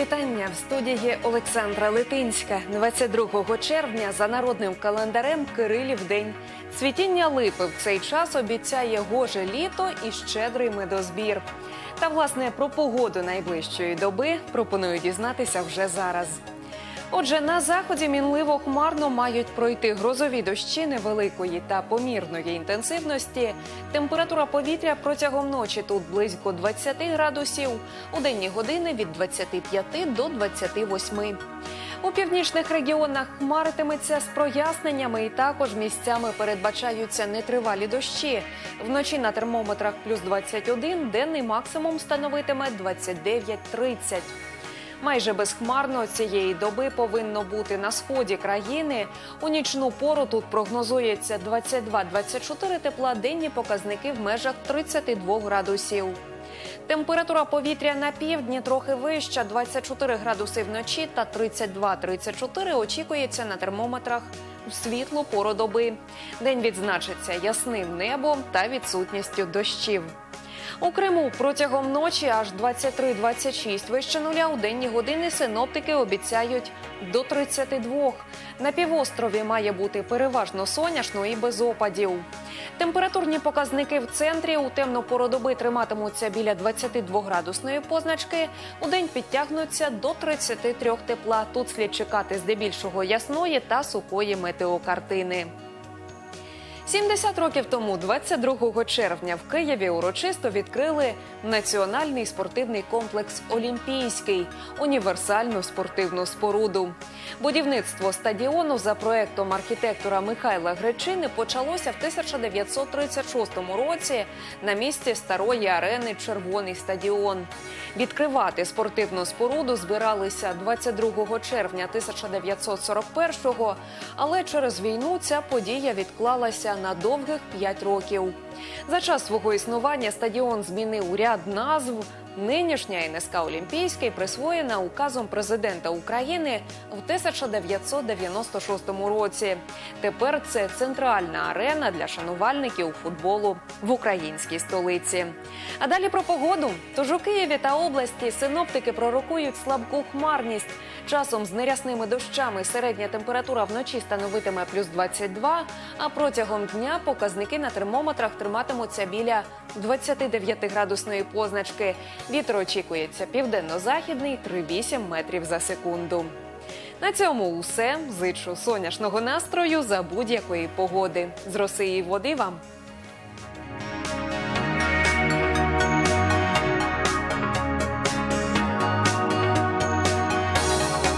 Вітання в студії Олександра Литинська. 22 червня за народним календарем Кирилів день. Цвітіння липи в цей час обіцяє гоже літо і щедрий медозбір. Та власне про погоду найближчої доби пропоную дізнатися вже зараз. Отже, на заході мінливо хмарно мають пройти грозові дощі невеликої та помірної інтенсивності. Температура повітря протягом ночі тут близько 20 градусів, у денні години від 25 до 28. У північних регіонах хмаритиметься з проясненнями, і також місцями передбачаються нетривалі дощі. Вночі на термометрах плюс 21, денний максимум становитиме 29-30. Майже безхмарно цієї доби повинно бути на сході країни. У нічну пору тут прогнозується 22-24 тепла, денні показники в межах 32 градусів. Температура повітря на півдні трохи вища 24 градуси вночі та 32-34 очікується на термометрах у світлу пору доби. День відзначиться ясним небом та відсутністю дощів. У Криму протягом ночі аж 23-26 вище нуля у денні години синоптики обіцяють до 32. На півострові має бути переважно сонячно і без опадів. Температурні показники в центрі у темну пору доби триматимуться біля 22 градусної позначки. У день підтягнуться до 33 тепла. Тут слід чекати здебільшого ясної та сухої метеокартини. 70 років тому, 22 червня, в Києві урочисто відкрили національний спортивний комплекс Олімпійський універсальну спортивну споруду. Будівництво стадіону за проектом архітектора Михайла Гречини почалося в 1936 році на місці старої арени Червоний стадіон. Відкривати спортивну споруду збиралися 22 червня 1941-го, але через війну ця подія відклалася на довгих 5 років. За час свого існування стадіон змінив ряд назв. Нинішня НСК Олімпійський присвоєна указом президента України в 1996 році. Тепер це центральна арена для шанувальників футболу в українській столиці. А далі про погоду. Тож у Києві та області синоптики пророкують слабку хмарність. Часом з нерясними дощами середня температура вночі становитиме плюс 22, а протягом дня показники на термометрах триматимуться біля 29 градусної позначки. Вітер очікується південно-західний 3,8 метрів за секунду. На цьому усе. Зичу сонячного настрою за будь-якої погоди. З роси і води вам.